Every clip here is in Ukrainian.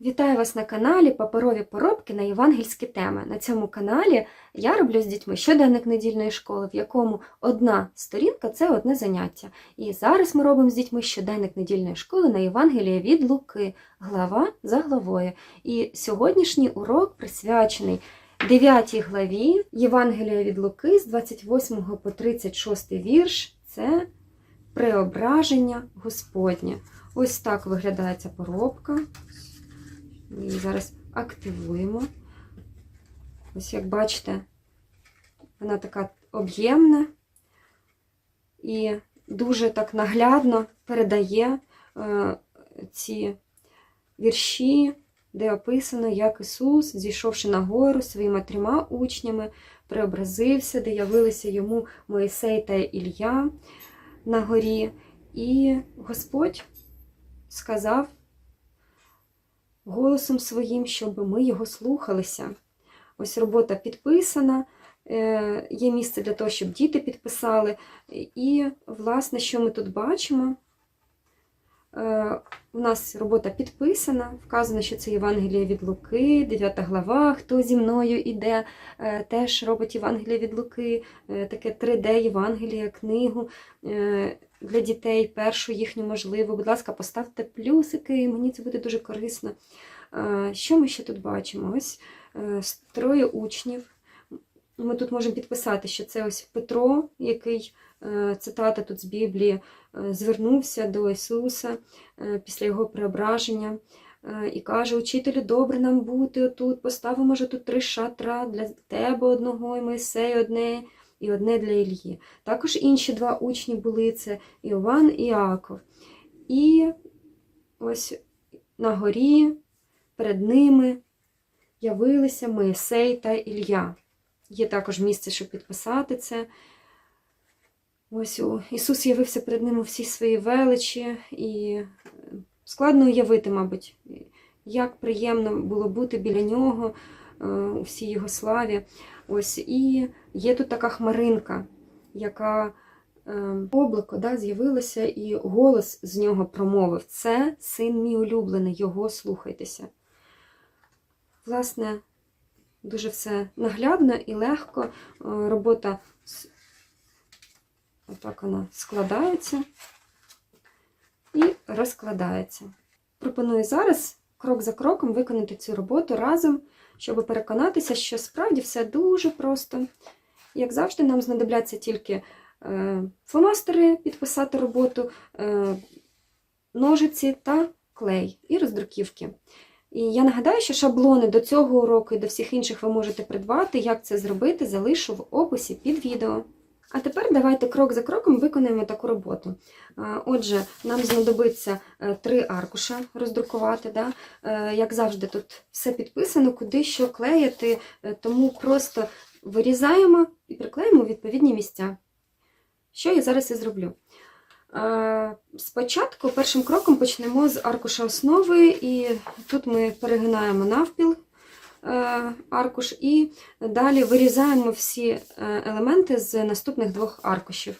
Вітаю вас на каналі Паперові поробки на євангельські теми. На цьому каналі я роблю з дітьми щоденник недільної школи, в якому одна сторінка це одне заняття. І зараз ми робимо з дітьми щоденник недільної школи на Євангелія від Луки, глава за главою. І сьогоднішній урок присвячений 9 главі Євангелія від Луки з 28 по 36 вірш. Це преображення Господнє. Ось так виглядає ця поробка. Ми її зараз активуємо. Ось як бачите, вона така об'ємна і дуже так наглядно передає е, ці вірші, де описано, як Ісус, зійшовши на гору своїми трьома учнями, преобразився, де явилися йому Моїсей та Ілля на горі. І Господь сказав голосом своїм, щоб ми його слухалися. Ось робота підписана, е, є місце для того, щоб діти підписали. І, власне, що ми тут бачимо? Е, У нас робота підписана, вказано, що це Євангеліє від Луки, 9 глава. Хто зі мною іде, е, теж робить Євангеліє від Луки, таке 3D Євангеліє, книгу для дітей, першу їхню можливо. Будь ласка, поставте плюсики, мені це буде дуже корисно. Що ми ще тут бачимо? Ось е, троє учнів. Ми тут можемо підписати, що це ось Петро, який е, цитата тут з Біблії, е, звернувся до Ісуса після його преображення і каже: Учителю, добре нам бути отут, поставимо же тут три шатра для тебе одного, і Моїсея одне, і одне для Ільї. Також інші два учні були це Іован і Іаков. І ось на горі перед ними явилися Моїсей та Ілля. Є також місце, щоб підписати це. Ось Ісус явився перед ним у всій своїй величі, і е, складно уявити, мабуть, як приємно було бути біля нього у всій його славі. Ось і є тут така хмаринка, яка е, облако да, з'явилося, і голос з нього промовив: Це син мій улюблений, його слухайтеся. Власне, дуже все наглядно і легко. Е, Робота отак вона складається і розкладається. Пропоную зараз крок за кроком виконати цю роботу разом, щоб переконатися, що справді все дуже просто. Як завжди, нам знадобляться тільки е, фломастери, підписати роботу, е, ножиці та клей і роздруківки. І я нагадаю, що шаблони до цього уроку і до всіх інших ви можете придбати. Як це зробити, залишу в описі під відео. А тепер давайте крок за кроком виконаємо таку роботу. Отже, нам знадобиться е, три аркуша роздрукувати. Да? Е, Як завжди, тут все підписано, куди що клеїти, е, тому просто вирізаємо і приклеїмо відповідні місця. Що я зараз і зроблю. Е, Спочатку першим кроком почнемо з аркуша основи, і тут ми перегинаємо навпіл е, аркуш і далі вирізаємо всі е, елементи з наступних двох аркушів.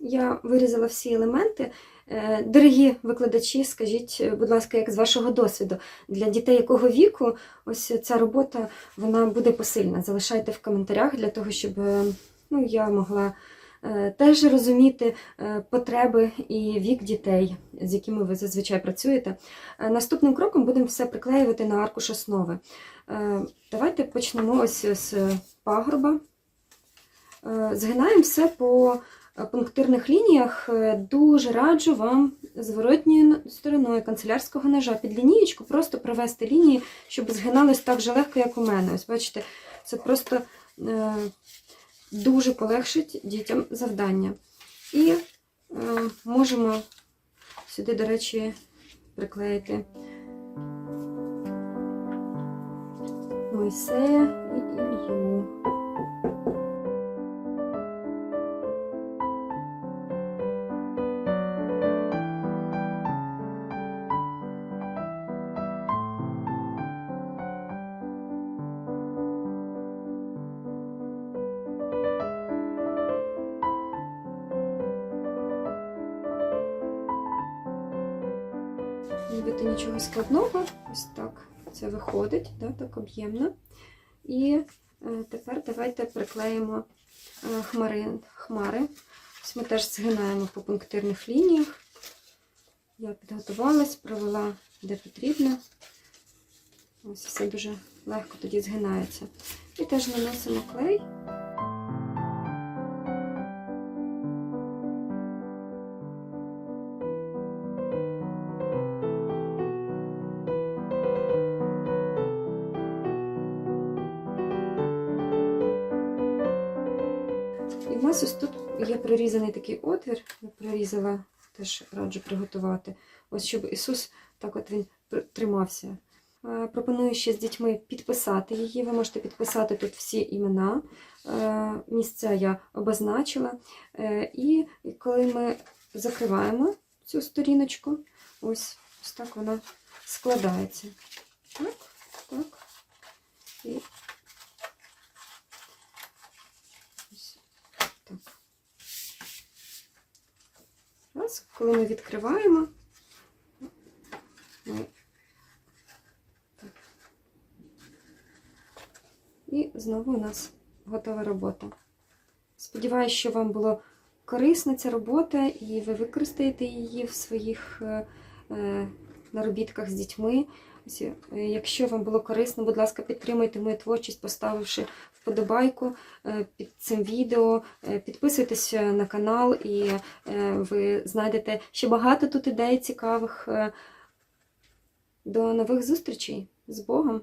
Я вирізала всі елементи. Е, Дорогі викладачі, скажіть, будь ласка, як з вашого досвіду, для дітей якого віку ось ця робота вона буде посильна. Залишайте в коментарях для того, щоб е, ну, я могла е, теж розуміти е, потреби і вік дітей, з якими ви зазвичай працюєте. Е, Наступним кроком будемо все приклеювати на аркуш основи. Е, Давайте почнемо ось з пагорба. Е, Згинаємо все по е, пунктирних лініях. Е, Дуже раджу вам зворотньою стороною канцелярського ножа під лінієчку просто провести лінії, щоб згиналось так же легко, як у мене. Ось бачите, це просто е, дуже полегшить дітям завдання. І е, можемо сюди, до речі, приклеїти Мойсея і Ілью. Нібито нічого складного. Ось так це виходить, да, так об'ємно. І е, тепер давайте приклеїмо е, хмари. хмари. Ось ми теж згинаємо по пунктирних лініях. Я підготувалась, провела де потрібно. Ось все дуже легко тоді згинається. І теж наносимо клей. Нас ось тут є прорізаний такий отвір. Я прорізала, теж раджу приготувати. Ось щоб Ісус так от він тримався. Е, Пропоную ще з дітьми підписати її. Ви можете підписати тут всі імена. Е, Місця я обозначила. Е, І коли ми закриваємо цю сторіночку, ось, ось так вона складається. Так, так. І Раз, коли ми відкриваємо, ми так. І знову у нас готова робота. Сподіваюсь, що вам було корисна ця робота, і ви використаєте її в своїх е, е, наробітках з дітьми. Е, Якщо вам було корисно, будь ласка, підтримуйте мою творчість, поставивши вподобайку е, під цим відео. Е, Підписуйтесь е, на канал, і ви знайдете ще багато тут ідей цікавих. До нових зустрічей з Богом!